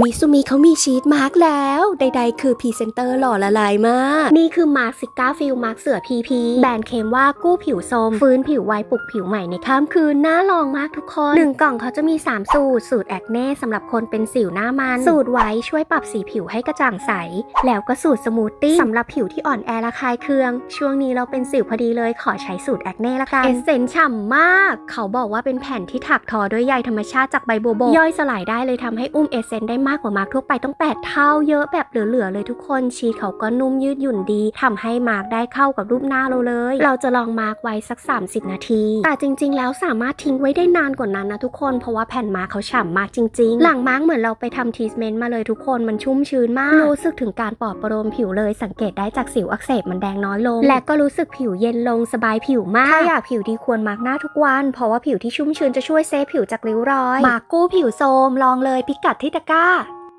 มิซูมิเขามีชีตมาร์กแล้ว ใดๆ คือพรีเซนเตอร์หล่อละลายมาก นี่คือมาร์กซิก้าฟิลมาร์กเสือพีพีแบรนด์เคมว่ากู้ผิวโทมฟื้นผิวไวปลุกผิวใหม่ในข้ามคืน น่าลองมากทุกคนหนึ่งกล่องเขาจะมี 3 สูตร สูตรแอคเน่สำหรับคนเป็นสิวหน้ามัน สูตรไว้ช่วยปรับสีผิวให้กระจ่างใส แล้วก็สูตรสมูทติ้สำหรับผิวที่อ่อนแอระคายเคือง ช่วงนี้เราเป็นสิวพอดีเลยขอใช้สูตรแอคเน่ละกันเอเซนฉ่ำมาก เขาบอกว่าเป็นแผ่นที่ถักทอด้วยใยธรรมชาติจากใบโบโบย่อยสลายได้เลยทำให้อุ้มเอเซนได้มากกว่ามาร์กทั่วไปต้อง 8 เท่าเยอะแบบเหลือๆเลยทุกคนชีสเขาก็นุ่มยืดหยุ่นดีทำให้มาร์กได้เข้ากับรูปหน้าเราเลย เราจะลองมาร์กไว้สัก 30 นาที แต่จริง ๆ แล้วสามารถทิ้งไว้ได้นานกว่านั้นนะทุกคนเพราะว่าแผ่นมาร์กเขาฉ่ำมากจริง ๆ หลังมาร์กเหมือนเราไปทำทีสเมนต์มาเลยทุกคนมันชุ่มชื้นมาก รู้สึกถึงการปลอบประโลมผิวเลยสังเกตได้จากสิวอักเสบมันแดงน้อยลง และก็รู้สึกผิวเย็นลงสบายผิวมากถ้าอยากผิวดีควรมาร์กหน้าทุกวัน เพราะว่าผิวที่ชุ่มชื้นจะช่วยเซฟผิวจากริ้วรอยมาร์กกู้ผิวโทรมลองเลยพิกัดที่ตะกร้า